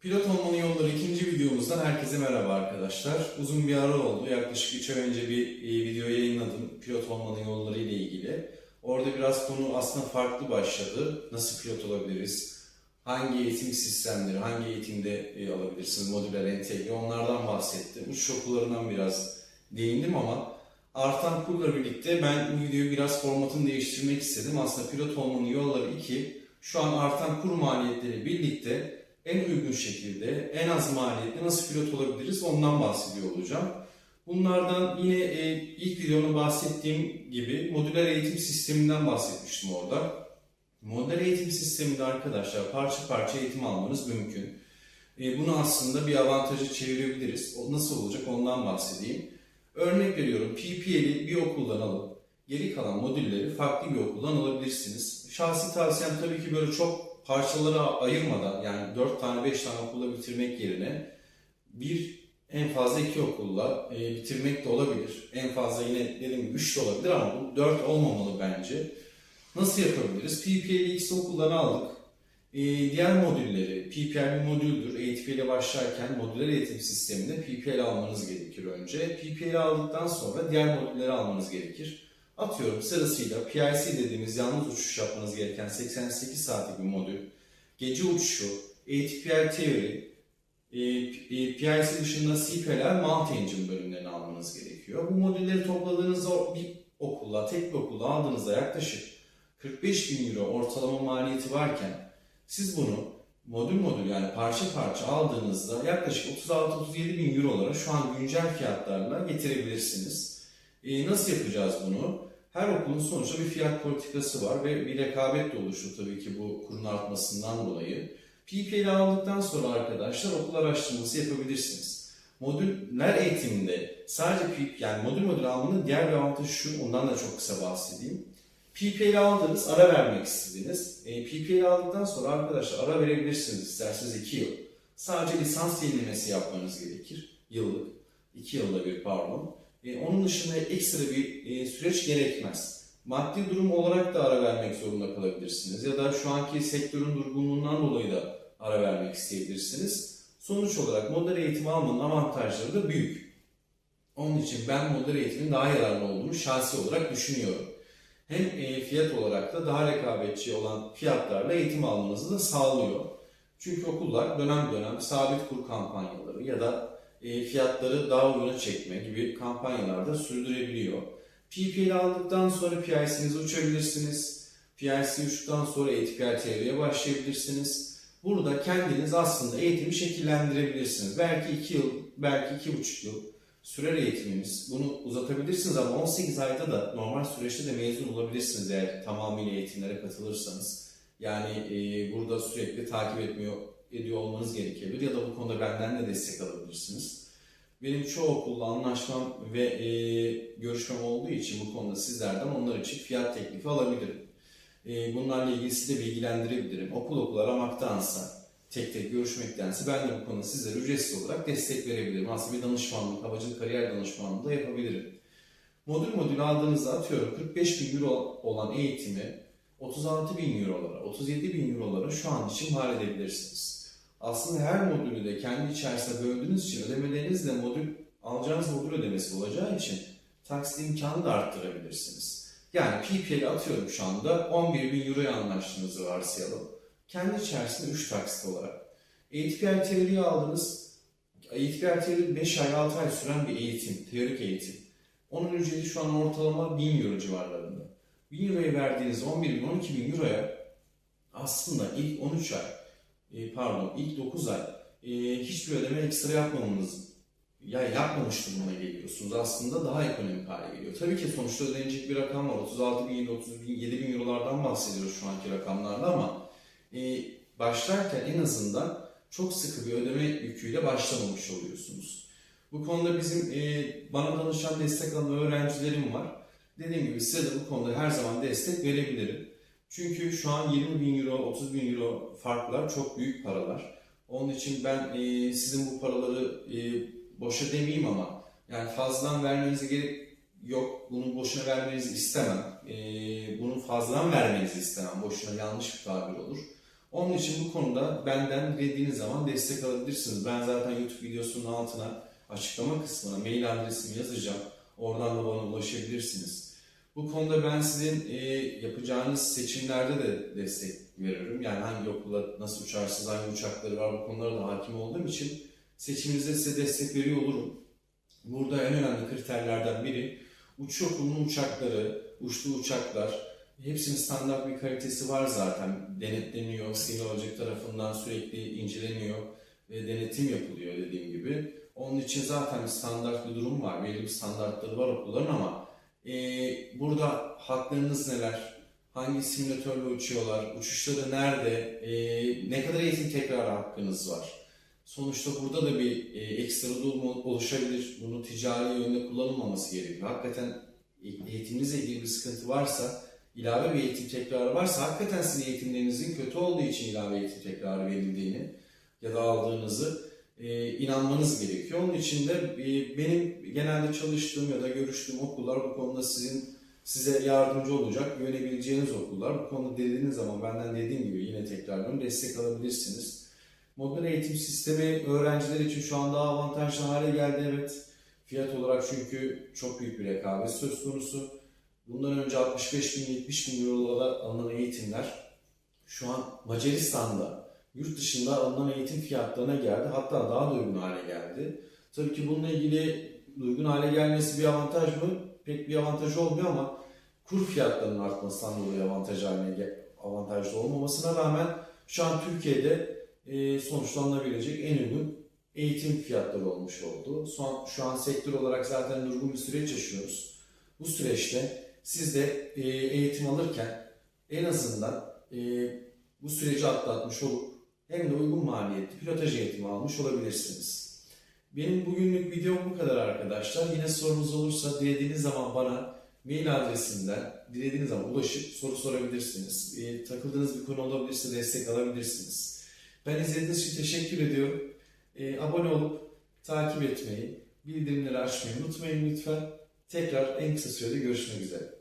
Pilot olmanın yolları ikinci videomuzdan herkese merhaba arkadaşlar. Uzun bir ara oldu. Yaklaşık 3 ay önce bir e, video yayınladım. Pilot olmanın yolları ile ilgili. Orada biraz konu aslında farklı başladı. Nasıl pilot olabiliriz? Hangi eğitim sistemleri, hangi eğitimde e, alabilirsiniz? Modüler entegre onlardan bahsettim. Uçuş okullarından biraz değindim ama artan kurla birlikte ben bu videoyu biraz formatını değiştirmek istedim. Aslında pilot olmanın yolları 2. Şu an artan kur maliyetleri birlikte en uygun şekilde, en az maliyetle nasıl pilot olabiliriz ondan bahsediyor olacağım. Bunlardan yine e, ilk videomda bahsettiğim gibi modüler eğitim sisteminden bahsetmiştim orada. Modüler eğitim sisteminde arkadaşlar parça parça eğitim almanız mümkün. E, bunu aslında bir avantajı çevirebiliriz. O nasıl olacak ondan bahsedeyim. Örnek veriyorum PPL'i bir okuldan alıp geri kalan modülleri farklı bir okuldan alabilirsiniz. Şahsi tavsiyem tabii ki böyle çok parçalara ayırmadan yani 4 tane 5 tane okulla bitirmek yerine bir en fazla iki okulla e, bitirmek de olabilir. En fazla yine dediğim gibi 3 de olabilir ama bu 4 olmamalı bence. Nasıl yapabiliriz? PPLX okullarını aldık. E, diğer modülleri, PPL bir modüldür. Eğitim ile başlarken modüler eğitim sisteminde PPL almanız gerekir önce. PPL aldıktan sonra diğer modülleri almanız gerekir. Atıyorum sırasıyla PIC dediğimiz yalnız uçuş yapmanız gereken 88 saatlik bir modül, gece uçuşu, ATPL Theory, e, e, PIC dışında CPLR Mount Engine bölümlerini almanız gerekiyor. Bu modülleri topladığınızda bir okulla, tek bir okulla aldığınızda yaklaşık 45 bin euro ortalama maliyeti varken siz bunu modül modül yani parça parça aldığınızda yaklaşık 36-37 bin eurolara şu an güncel fiyatlarla getirebilirsiniz. E, nasıl yapacağız bunu? Her okulun sonuçta bir fiyat politikası var ve bir rekabet de oluşuyor tabii ki bu kurun artmasından dolayı. PPL aldıktan sonra arkadaşlar okul araştırması yapabilirsiniz. Modüller eğitiminde sadece PPL, yani modül modül almanın diğer bir avantajı şu, ondan da çok kısa bahsedeyim. PPL aldınız, ara vermek istediniz. E, PPL aldıktan sonra arkadaşlar ara verebilirsiniz isterseniz 2 yıl. Sadece lisans yenilemesi yapmanız gerekir. Yıllık. 2 yılda bir pardon. E, onun dışında ekstra bir e, süreç gerekmez. Maddi durum olarak da ara vermek zorunda kalabilirsiniz. Ya da şu anki sektörün durgunluğundan dolayı da ara vermek isteyebilirsiniz. Sonuç olarak model eğitim almanın avantajları da büyük. Onun için ben model eğitimin daha yararlı olduğunu şahsi olarak düşünüyorum. Hem e, fiyat olarak da daha rekabetçi olan fiyatlarla eğitim almanızı da sağlıyor. Çünkü okullar dönem dönem sabit kur kampanyaları ya da fiyatları daha uyguna çekme gibi kampanyalarda sürdürebiliyor. PPL aldıktan sonra PIC'nizi uçabilirsiniz. PIC uçtuktan sonra ATPL TV'ye başlayabilirsiniz. Burada kendiniz aslında eğitimi şekillendirebilirsiniz. Belki 2 yıl, belki 2,5 yıl sürer eğitimimiz. Bunu uzatabilirsiniz ama 18 ayda da normal süreçte de mezun olabilirsiniz eğer tamamıyla eğitimlere katılırsanız. Yani e, burada sürekli takip etmiyor ediyor olmanız gerekebilir ya da bu konuda benden de destek alabilirsiniz. Benim çoğu okulla anlaşmam ve e, görüşmem olduğu için bu konuda sizlerden onlar için fiyat teklifi alabilirim. E, bunlarla ilgili sizi de bilgilendirebilirim. Okul okul aramaktansa, tek tek görüşmektense ben de bu konuda sizlere ücretsiz olarak destek verebilirim. Aslında bir danışmanlık, havacılık kariyer danışmanlığı da yapabilirim. Modül modül aldığınızda atıyorum 45 bin euro olan eğitimi 36 bin eurolara, 37 bin eurolara şu an için var edebilirsiniz. Aslında her modülü de kendi içerisinde böldüğünüz için ödemeleriniz de modül, alacağınız modül ödemesi olacağı için taksit imkanı da arttırabilirsiniz. Yani PPL'i atıyorum şu anda 11 bin euroya anlaştığınızı varsayalım. Kendi içerisinde 3 taksit olarak. ATPL teoriyi aldınız. ATPL teori 5 ay 6 ay süren bir eğitim, teorik eğitim. Onun ücreti şu an ortalama 1000 euro civarlarında. 1000 euroya verdiğiniz 11 bin 12 bin euroya aslında ilk 13 ay e, pardon ilk 9 ay e, hiçbir ödeme ekstra yapmamanız ya yapmamış durumuna geliyorsunuz. Aslında daha ekonomik hale geliyor. Tabii ki sonuçta ödenecek bir rakam var. 36 bin, 30 bin, 7 bin eurolardan bahsediyoruz şu anki rakamlarda ama e, başlarken en azından çok sıkı bir ödeme yüküyle başlamamış oluyorsunuz. Bu konuda bizim e, bana danışan destek alan öğrencilerim var. Dediğim gibi size de bu konuda her zaman destek verebilirim. Çünkü şu an 20 bin euro, 30 bin euro farklar çok büyük paralar. Onun için ben e, sizin bu paraları e, boşa demeyeyim ama yani fazladan vermenize gerek yok. Bunu boşuna vermenizi istemem. E, bunu fazladan vermenizi istemem. Boşuna yanlış bir tabir olur. Onun için bu konuda benden dilediğiniz zaman destek alabilirsiniz. Ben zaten YouTube videosunun altına açıklama kısmına mail adresimi yazacağım. Oradan da bana ulaşabilirsiniz. Bu konuda ben sizin e, yapacağınız seçimlerde de destek veririm. Yani hangi okula nasıl uçarsınız, hangi uçakları var bu konulara da hakim olduğum için seçiminizde size destek veriyor olurum. Burada en önemli kriterlerden biri uçuş okulunun uçakları, uçtuğu uçaklar, hepsinin standart bir kalitesi var zaten. Denetleniyor, sivil tarafından sürekli inceleniyor ve denetim yapılıyor dediğim gibi. Onun için zaten standart bir durum var, belli bir standartları var okulların ama e, burada haklarınız neler, hangi simülatörle uçuyorlar, uçuşları nerede, e, ne kadar eğitim tekrar hakkınız var. Sonuçta burada da bir e, ekstra durum oluşabilir. Bunu ticari yönde kullanılmaması gerekiyor. Hakikaten eğitiminizle ilgili bir sıkıntı varsa, ilave bir eğitim tekrarı varsa hakikaten sizin eğitimlerinizin kötü olduğu için ilave eğitim tekrarı verildiğini ya da aldığınızı e, inanmanız gerekiyor. Onun için de e, benim genelde çalıştığım ya da görüştüğüm okullar bu konuda sizin size yardımcı olacak, güvenebileceğiniz okullar. Bu konuda dediğiniz zaman benden dediğim gibi yine tekrarlıyorum destek alabilirsiniz. Modern eğitim sistemi öğrenciler için şu an daha avantajlı hale geldi evet. Fiyat olarak çünkü çok büyük bir rekabet söz konusu. Bundan önce 65 bin 70 bin eurolara alınan eğitimler şu an Macaristan'da yurt dışında alınan eğitim fiyatlarına geldi. Hatta daha da uygun hale geldi. Tabii ki bununla ilgili uygun hale gelmesi bir avantaj mı? Pek bir avantaj olmuyor ama kur fiyatlarının artmasından dolayı avantaj haline avantajlı olmamasına rağmen şu an Türkiye'de e, sonuçlanabilecek en uygun eğitim fiyatları olmuş oldu. Son, şu an sektör olarak zaten durgun bir süreç yaşıyoruz. Bu süreçte siz de e, eğitim alırken en azından e, bu süreci atlatmış olup hem de uygun maliyetli pilotaj eğitimi almış olabilirsiniz. Benim bugünlük videom bu kadar arkadaşlar. Yine sorunuz olursa dilediğiniz zaman bana mail adresinden dilediğiniz zaman ulaşıp soru sorabilirsiniz. E, takıldığınız bir konu olabilirse destek alabilirsiniz. Ben izlediğiniz için teşekkür ediyorum. E, abone olup takip etmeyi, bildirimleri açmayı unutmayın lütfen. Tekrar en kısa sürede görüşmek üzere.